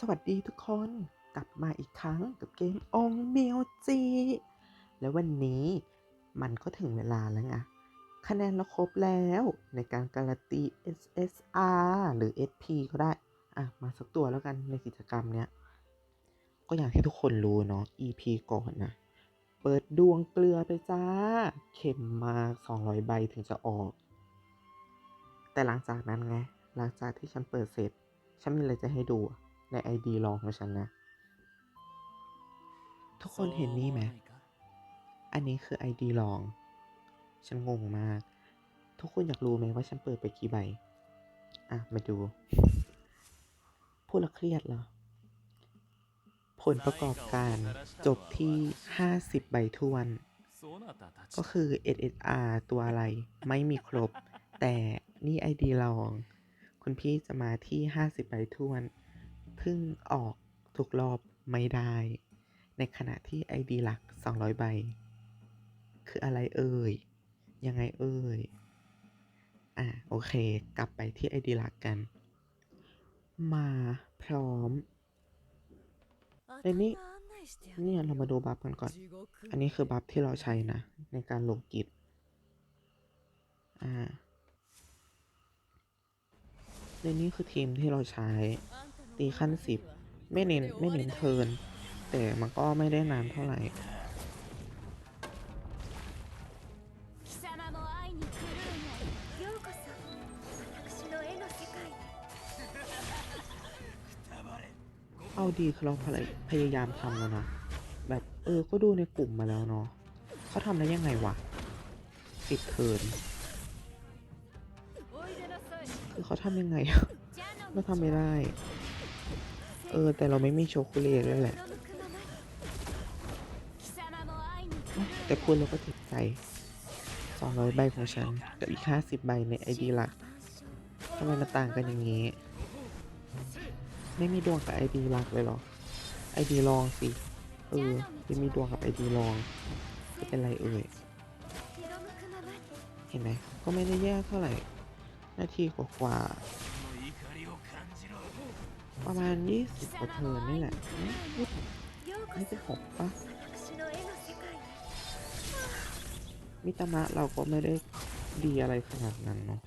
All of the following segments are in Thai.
สวัสดีทุกคนกลับมาอีกครั้งกับเกมองเมียวจีและวันนี้มันก็ถึงเวลาแล้วไงคะแนนเราครบแล้วในการการันตี SSR หรือ SP ก็ได้ อะ มาสักตัวแล้วกันในกิจกรรมเนี้ย ก็อย่างที่ทุกคนรู้เนาะ EP ก่อนนะ เปิดดวงเกลือไปจ้า เข็มมา 200 ใบถึงจะออก แต่หลังจากนั้นไง หลังจากที่ฉันเปิดเสร็จ ฉันมีอะไรจะให้ดูอะ ใน ID ลองของฉันนะ ทุกคนเห็นนี่ไหม อันนี้คือ ID ลอง ฉันงงมาก ทุกคนอยากรู้ไหมว่าฉันเปิดไปกี่ใบ อะ มาดู พูดแล้วเครียดเหรอ ผลประกอบการจบที่ 50 ใบทวน ก็คือ SSR ตัวอะไรไม่มีครบ แต่นี่ ID ลอง คุณพี่จะมาที่ 50 ใบทวนเพิ่งออกทุกรอบไม่ได้ ในขณะที่ ID หลัก 200 ใบ คืออะไรเอ่ย ยังไงเอ่ย อะ โอเค กลับไปที่ ID หลักกัน มาพร้อมเอ้ยนี่เนี่เนี่ยเรามาดูบับัฟกันก่อนนอันนี้คือบัฟที่เราใช้นะ ในการลงกิจ อ่าในนี้คือทีมที่เราใช้ ตีขั้นสิบไม่เน้นไม่เน้นเทิน แต่มันก็ไม่ได้นานเท่าไหร่เอาดีคือเราพยพยายามทำแล้วนะ แบบเออก็ดูในกลุ่มมาแล้วเนาะเขาทำได้ยังไงวะสิบเทินคือเขาทำยังไงเราทำไม่ได้ เออ แต่เราไม่มีโชคุเลตด้วยแหละ แต่พูดแล้วก็เจ็บใจ 200 ใบของฉัน กับอีก 50 ใบในไอดีหลักทำไมมันต่างกันอย่างนี้ ไม่มีดวงกับไอดีหลักเลยเหรอ ไอดีลองสิ เออ ไม่มีดวงกับไอดีลองจะเป็นไรเอ่ย เห็นไหม ก็ไม่ได้แย่เท่าไหร่ นาทีกว่าๆ ประมาณ20กว่าเทิร์นนี่แหละไม่เป็นหกปะมิตามะเราก็ไม่ได้ดีอะไรขนาดนั้นเนาะ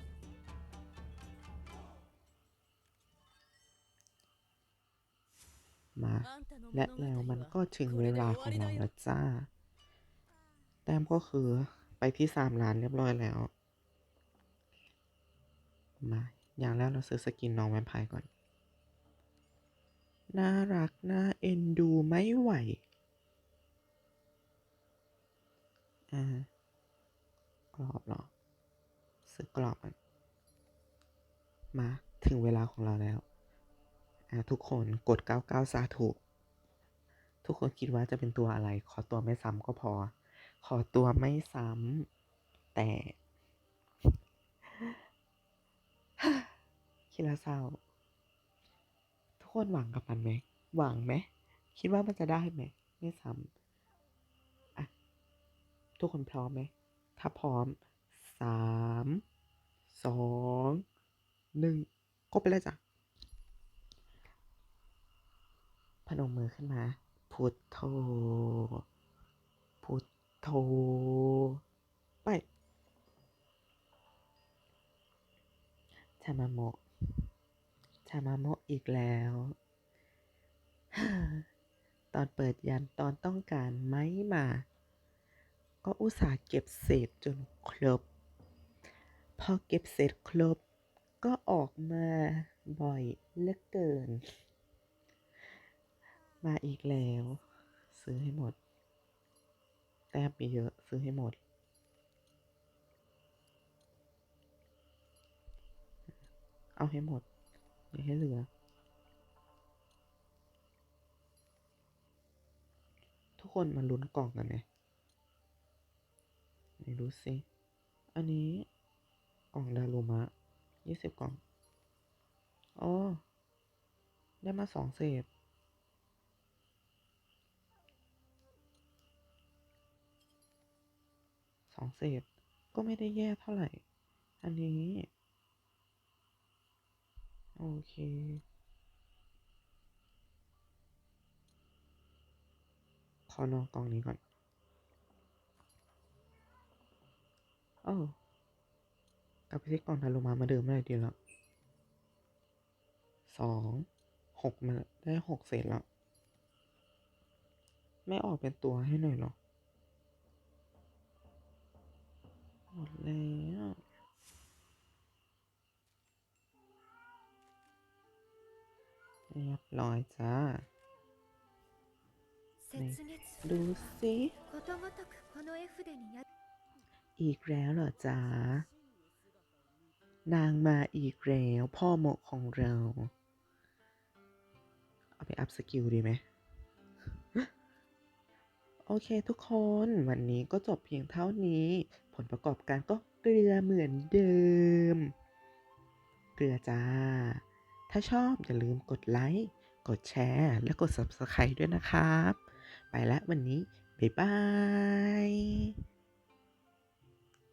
มาและแล้วมันก็ถึงเวลาของเราราแล้วจ้า แต้มก็คือไปที่สามล้านเรียบร้อยแล้ว มา อย่างแรกเราซื้อสกินน้องแวมไพร์ก่อน น่ารัก น่าเอ็นดูไม่ไหว อ่ากรอบหรอซื้อกรอบมันมาถึงเวลาของเราแล้ว อ่าทุกคนกด 99 สาธุทุกคนคิดว่าจะเป็นตัวอะไร ขอตัวไม่ซ้ำก็พอ ขอตัวไม่ซ้ำแต่คิดแล้วเศร้า คนหวังกับมันไหม หวังไหม คิดว่ามันจะได้ไหม ไม่ซ้ำอะ ทุกคนพร้อมไหม ถ้าพร้อม สาม สอง หนึ่งกดไปเลยจ้ะ พนมมือขึ้นมา พุทโธ พุทโธ ไปชามาโมะ ชามาโมะอีกแล้ว ตอนเปิดยันตอนต้องการไม่มา ก็อุตส่าห์เก็บเศษจนครบ พอเก็บเศษครบ ก็ออกมาบ่อยเหลือเกิน มาอีกแล้ว ซื้อให้หมด แต้มมีเยอะซื้อให้หมดเอาให้หมด อย่ให้เหลือ ทุกคนมาลุ้นกล่องกันไหมไหนดูสิ อันนี้กล่องดารุมะยี่สิบกล่อง อ๋อ ได้มาสองเศษสองเศษก็ไม่ได้แย่เท่าไหร่ อันนี้ โอเคขอานอกกองนี้ก่อนโอ้กลับพิที่กล่องทารุมามาเดิมได้ดีแล้วสองหกมาได้หกเศษแล้ว ไม่ออกเป็นตัวให้หน่อยหรอหมดเลย รียบร้อยจ้าดูสิอีกแล้วเหรอจ๊ะนางมาอีกแล้วพ่อหมกของเรา เอาไปอัพสกิลดีไหม โอเคทุกคนวันนี้ก็จบเพียงเท่านี้ ผลประกอบการก็เกลือเหมือนเดิม เกลือจ้า ถ้าชอบอย่าลืมกดไลค์ กดแชร์ และกด Subscribe ด้วยนะครับ ไปแล้ววันนี้ บ๊ายบาย